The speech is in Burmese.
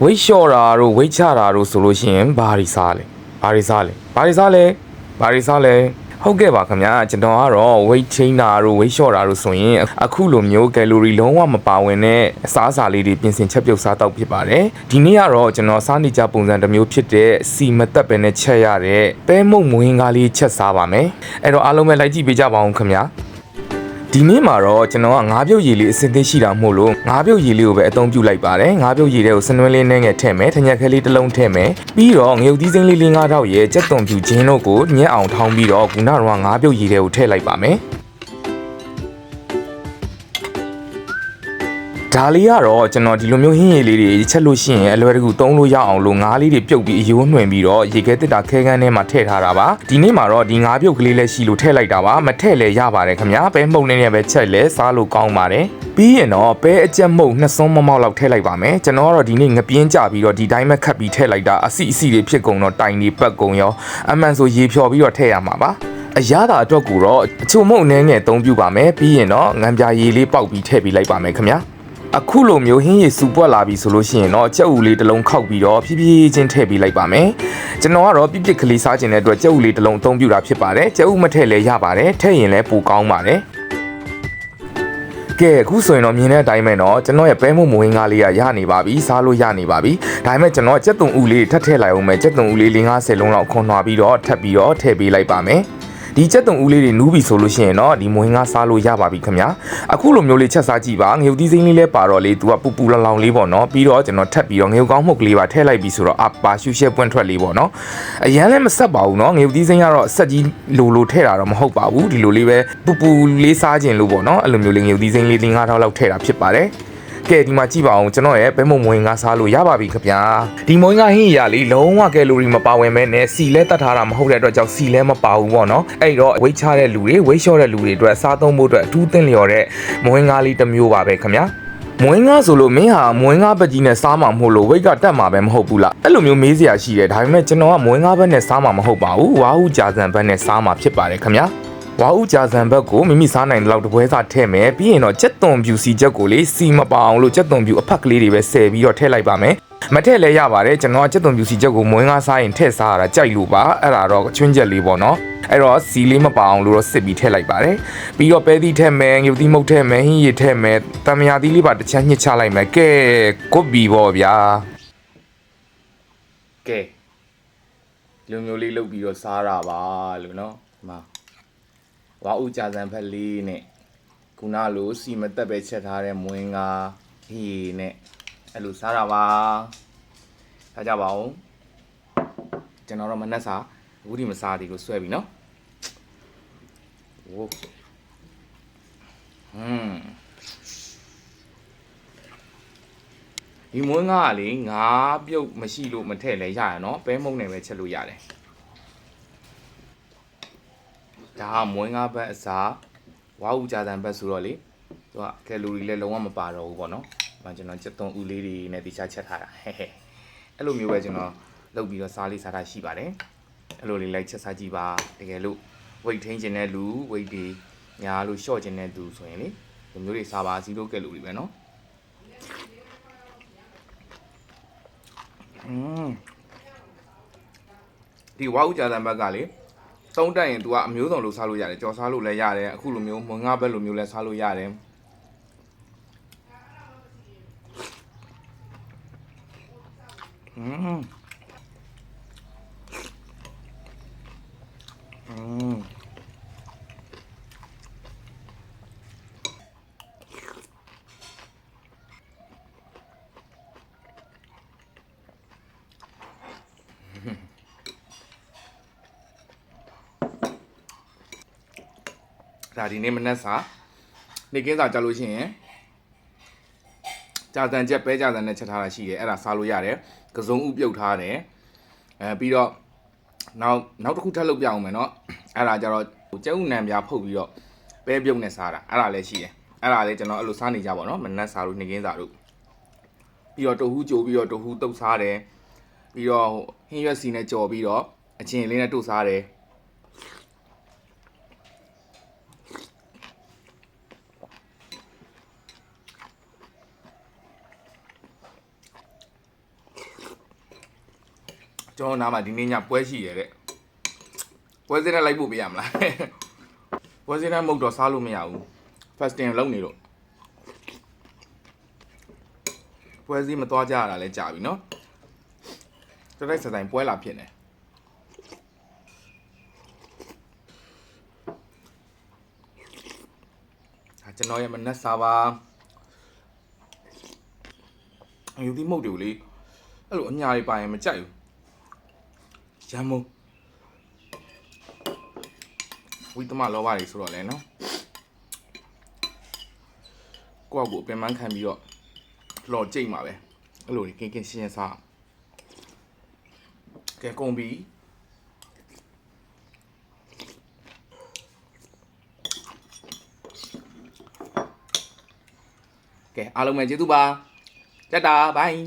ဝိတ်လျှော့တာတို့ဝိတ်ချတာတို့ဆိုလို့ရှိရင်ဘာရီစားလဲဘာရီစားလဲဘာရီစားလဲဘာရီစားလဲဟုတ်ကဲ့ပါခင်ဗျာကျွန်တော်ကတော့ weight change တာတို့ weight လျှော့တာတို့ဆိုရင်အခုလိုမျိုး calorie လုံးဝမပါဝင်တဲ့အစားအစာလေးတွေပြင်ဆင်ချက်ပြုတ်စားတော့ဖြစ်ပါတယ်ဒီနေ့ကတော့ကျွန်တော်စားနေကြပုံစံတစ်မျိုးဖြစ်တဲ့စီမတက်ပဲနဲ့ချက်ရတဲ့ပဲမုတ်မွေးကားလေးချက်စားပါမယ်အဲ့တော့အားလုံးပဲလိုက်ကြည့်ပေးကြပါအောင်ခင်ဗျာ ဒီနေ့မှာတော့ကျွန်တော်ကငါးပြုတ်ရည်လေးအစင်သိရှိတာမို့လို့ငါးပြုတ်ရည်လေးကိုပဲအသုံးပြုလိုက်ပါတယ်ငါးပြုတ်ရည်တွေကိုစနွင်းလေးနဲ့ငယ်ထည့်မယ်ထညက်ခဲလေးတစ်လုံးထည့်မယ်ပြီးတော့ငရုတ်သီးစိမ်းလေးလေးငါးထောက်ရဲ့ကြက်သွန်ဖြူချင်းတို့ကိုညက်အောင်ထောင်းပြီးတော့ခုနကတော့ငါးပြုတ်ရည်တွေကိုထည့်လိုက်ပါမယ် ဒါလေးကတော့ကျွန်တော်ဒီလိုမျိုးဟင်းရည်လေးတွေချက်လို့ရှိရင်အလွယ်တကူသုံးလို့ရအောင်လို့ငါးလေးတွေပြုတ်ပြီးအယိုးနှွင်ပြီးတော့ရေခဲတစ်တာခဲကန်းထဲမှာထည့်ထားတာပါဒီနေ့မှာတော့ဒီငါးပြုတ်ကလေးလည်းရှိလို့ထည့်လိုက်တာပါမထည့်လည်းရပါတယ်ခင်ဗျာပဲမှုန်နေနေပဲချက်လဲစားလို့ကောင်းပါတယ်ပြီးရင်တော့ပဲအကြက်မှုတ်နှစ်စွန်းမမောက်လောက်ထည့်လိုက်ပါမယ်ကျွန်တော်ကတော့ဒီနေ့ငပြင်းကြပြီးတော့ဒီတိုင်းပဲခတ်ပြီးထည့်လိုက်တာအစီအစီတွေဖြစ်ကုန်တော့တိုင်တွေပတ်ကုန်ရောအမှန်ဆိုရေဖြော်ပြီးတော့ထည့်ရမှာပါအရသာအတွက်ကိုတော့အချုံမုံနှဲငယ်အသုံးပြုပါမယ်ပြီးရင်တော့ငံပြာရည်လေးပေါက်ပြီးထည့်ပြီးလိုက်ပါမယ်ခင်ဗျာ အခုလိုမျိုးဟင်းရည်စူပွက်လာပြီဆိုလို့ရှိရင်တော့ကြက်ဥလေးတစ်လုံးခောက်ပြီးတော့ဖြည်းဖြည်းချင်းထည့်ပေးလိုက်ပါမယ်ကျွန်တော်ကတော့ပြစ်ပြစ်ကလေးစားခြင်းတဲ့အတွက်ကြက်ဥလေးတစ်လုံးအသုံးပြုတာဖြစ်ပါတယ်ကြက်ဥမထည့်လည်းရပါတယ်ထည့်ရင်လည်းပိုကောင်းပါတယ်ကဲအခုဆိုရင်တော့မြင်တဲ့အတိုင်းပဲเนาะကျွန်တော်ရဲ့ပဲမှုမဝင်းကားလေးကရနေပါပြီစားလို့ရနေပါပြီဒါပေမဲ့ကျွန်တော်ကြက်သွန်ဥလေးထပ်ထည့်လိုက်အောင်မယ်ကြက်သွန်ဥလေး50လုံးလောက်ခွန်နှွာပြီးတော့ထပ်ပြီးတော့ထည့်ပေးလိုက်ပါမယ် ဒီကြက်သွန်ဦးလေးတွေနူးပြီဆိုလို့ရှိရင်တော့ဒီမွေးငါစားလို့ရပါပြီခင်ဗျာအခုလိုမျိုးလေးချက်စားကြည့်ပါငရုတ်သီးစိမ်းလေးလဲပါတော့လေသူကပူပူလောင်လောင်လေးပေါ့နော်ပြီးတော့ကျွန်တော်ထပ်ပြီးတော့ငရုတ်ကောင်းမှုတ်ကလေးပါထည့်လိုက်ပြီဆိုတော့အပါရှူရှဲပွင့်ထွက်လေးပေါ့နော်အရန်လည်းမဆက်ပါဘူးနော်ငရုတ်သီးစိမ်းကတော့ဆက်ကြီးလိုလိုထည့်တာတော့မဟုတ်ပါဘူးဒီလိုလေးပဲပူပူလေးစားခြင်းလို့ပေါ့နော်အဲ့လိုမျိုးလေးငရုတ်သီးစိမ်းလေး၄၅ထောက်လောက်ထည့်တာဖြစ်ပါတယ် ကဲဒီမှာကြည့်ပါအောင်ကျွန်တော်ရဲ့ဘဲမုံမွေးငါစားလို့ရပါပြီခင်ဗျာဒီမွေးငါဟင်းရလေးလုံးဝကယ်လိုရီမပါဝင်မဲနဲ့စီလဲတတ်ထားတာမဟုတ်တဲ့အတွက်ကြောင့်စီလဲမပါဘူးပေါ့နော်အဲ့တော့ဝိတ်ချတဲ့လူတွေဝိတ်လျှော့တဲ့လူတွေအတွက်စားသုံးဖို့အတွက်အထူးသင့်လျော်တဲ့မွေးငါလေးတစ်မျိုးပါပဲခင်ဗျာမွေးငါဆိုလို့မင်းဟာမွေးငါပကြီးနဲ့စားမှာမဟုတ်လို့ဝိတ်ကတက်မှာပဲမဟုတ်ဘူးလားအဲ့လိုမျိုးမေးစရာရှိတယ်ဒါပေမဲ့ကျွန်တော်ကမွေးငါဘက်နဲ့စားမှာမဟုတ်ပါဘူးဝါဟုကြာစံဘက်နဲ့စားမှာဖြစ်ပါတယ်ခင်ဗျာ ဝါဥကြာစံဘက်ကိုမိမိစားနိုင်တဲ့လောက်တပွဲစားထည့်မယ်ပြီးရင်တော့ကြက်သွန်ဖြူစီချက်ကိုလေးစီမပအောင်လို့ကြက်သွန်ဖြူအဖက်ကလေးတွေပဲဆယ်ပြီးတော့ထည့်လိုက်ပါမယ်မထည့်လဲရပါတယ်ကျွန်တော်ကကြက်သွန်ဖြူစီချက်ကိုမွေးငါစားရင်ထည့်စားရတာကြိုက်လို့ပါအဲ့ဒါတော့ချွင်းချက်လေးပေါ့နော်အဲ့တော့စီလေးမပအောင်လို့တော့စစ်ပြီးထည့်လိုက်ပါတယ်ပြီးတော့ပဲသီးထည့်မယ်ငရုတ်သီးမုတ်ထည့်မယ်ဟင်းရည်ထည့်မယ်တမယာသီးလေးပါတစ်ချမ်းညှစ်ချလိုက်မယ်ကဲကုတ်ပြီပေါ့ဗျာကဲလူမျိုးလေးလုတ်ပြီးတော့စားတာပါလို့နော်ဒီမှာ ဝါဥကြာစံဖက်လေးနဲ့ခုနလိုစီမတက်ပဲချက်ထားတဲ့မွင်းကားဟီနဲ့အဲ့လိုစားတာပါထားကြပါဦးကျွန်တော်တော့မနှက်စာအခုဒီမစားသေးလို့ဆွဲပြီနော်โอ้ဟွန်းဒီမွင်းကားကလေငါးပြုတ်မရှိလို့မထည့်လဲရရနော်ပဲမုံနဲ့ပဲချက်လို့ရတယ် ဒါကမွေးငါးဘက်အစားဝါဥကြာတန်ဘက်ဆိုတော့လေသူကကယ်လိုရီလည်းလုံးဝမပါတော့ဘူးပေါ့နော်။ဒါကျွန်တော်ချက်သွန်ဥလေးတွေနဲ့တိကျချက်ထားတာဟဲ့ဟဲ့အဲ့လိုမျိုးပဲကျွန်တော်လုပ်ပြီးတော့စားလေးစားတာရှိပါတယ်။အဲ့လိုလေးလိုက်ချက်စားကြည့်ပါတကယ်လို့ weight ထိန်းခြင်းတဲ့လူ weight တွေညာလို့ short ခြင်းတဲ့သူဆိုရင်လေဒီမျိုးတွေစားပါ0ကယ်လိုရီပဲနော်။อืมဒီဝါဥကြာတန်ဘက်ကလေ သုံးတက်ရင် तू ကအမျိုးစုံလို့စားလို့ရတယ်ကြော်စားလို့လည်းရတယ်အခုလိုမျိုးမွန်ငါဘက်လိုမျိုးလည်းစားလို့ရတယ်嗯。Mm hmm. ဒါဒီနေ့မနက်စာနေကင်းစာကြလို့ရှိရင်ကြာတန်ချက်ပဲကြာတန်နဲ့ချက်ထားတာရှိတယ်အဲ့ဒါစားလို့ရတယ်ကစုံဥပြုတ်ထားတယ်အဲပြီးတော့နောက်နောက်တစ်ခုထပ်လုပ်ပြအောင်မယ်เนาะအဲ့ဒါကြတော့ကျဲဥနံပြားဖုတ်ပြီးတော့ပဲပြုတ်နဲ့စားတာအဲ့ဒါလည်းရှိတယ်အဲ့ဒါလည်းကျွန်တော်အဲ့လိုစားနေကြပါတော့မနက်စာလို့နေကင်းစာတို့ပြီးတော့တဟူးကြိုပြီးတော့တဟူးတုတ်စားတယ်ပြီးတော့ဟင်းရွက်စီနဲ့ကြော်ပြီးတော့အချင်းလေးနဲ့တုတ်စားတယ် ကျွန်တော်နားမှာဒီနေ့ညပွဲရှိရတဲ့ပွဲစင်းနဲ့လိုက်ဖို့ပြရမလားပွဲစင်းနဲ့မုတ်တော့စားလို့မရဘူး fasting လုပ်နေလို့ပွဲစည်းမသွားကြရတာလဲကြာပြီเนาะတတိုက်စတိုင်းပွဲလာဖြစ်နေဒါကျွန်တော်ရဲ့မနက်စာပါအယူဒီမုတ်တွေကိုလေအဲ့လိုအညာတွေပါရင်မကြိုက်ဘူး ရမ်းမို့ဝိတမလောဘတွေဆိုတော့လဲနော်ကိုယ့်အကူအပင်ပန်းခံပြီးတော့လော်ကြိတ်မှာပဲအဲ့လိုကြီးကင်းကင်းရှင်းရှင်းစားကဲကုန်ပြီကဲအားလုံးပဲကျေးဇူးပါတက်တာဘိုင်